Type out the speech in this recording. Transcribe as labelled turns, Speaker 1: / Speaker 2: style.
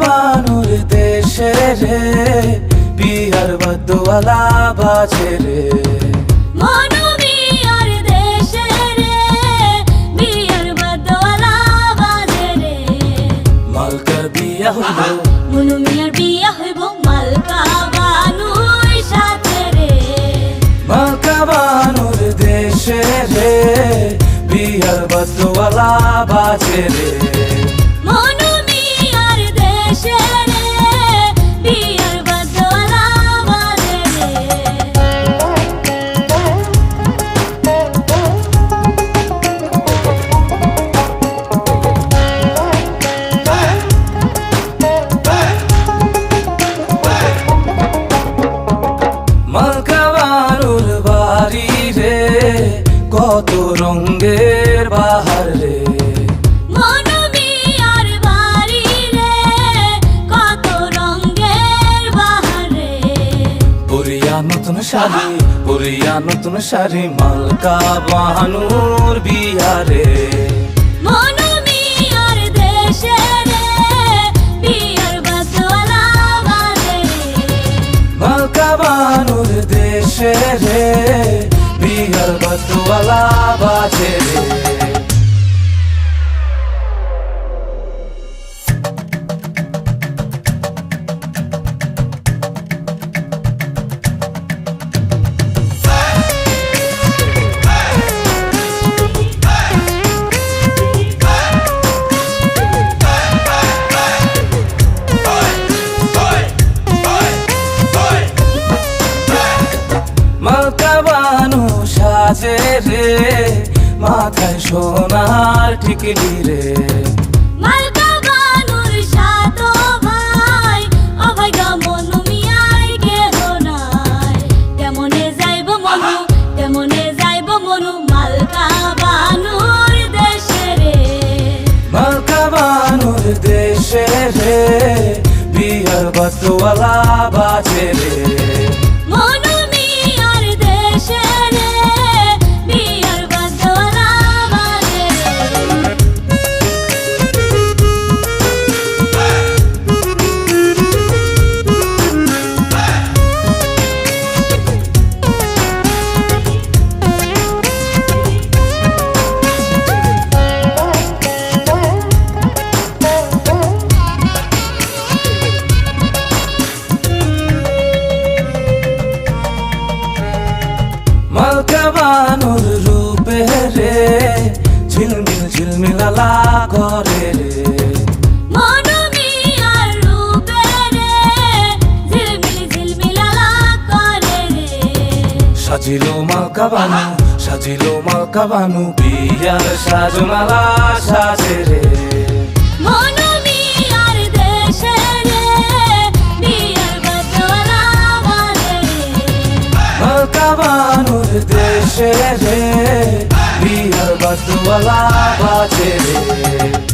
Speaker 1: বানুর দেশে রে বিহার বদওয়ালা বাজে রে। মালকার বিয়া হলো।
Speaker 2: মনুমিয়ার বিয়া হইব মালকা বানুর সাথে রে।
Speaker 1: মালকা বানুর দেশে রে বিহার বদওয়ালা বাজে রে।
Speaker 2: মনোমিয়ার
Speaker 1: রঙ্গের বাহার রে। নতুন শাড়ি পুরিয়া নতুন শাড়ি মালকা বানুর বিহারে। মালকা বানুর দেশে রে। বিহার বদওয়ালা বাজে রে
Speaker 2: যাইব মনু মালকা বানুর দেশে রে।
Speaker 1: মালকা বানুর দেশে রে বিহার বদওয়ালা বাজে রে। বানুর রূপে রে ঝিলমিল ঝিলমিলালা করে রে। সাজিল মালকা বানু সাজিল মালকা বানু বিয়ার সাজনালা সাজে রে।
Speaker 2: মনোমিয়ার দেশে রে বিয়ার
Speaker 1: বদওয়ালা বাজে রে।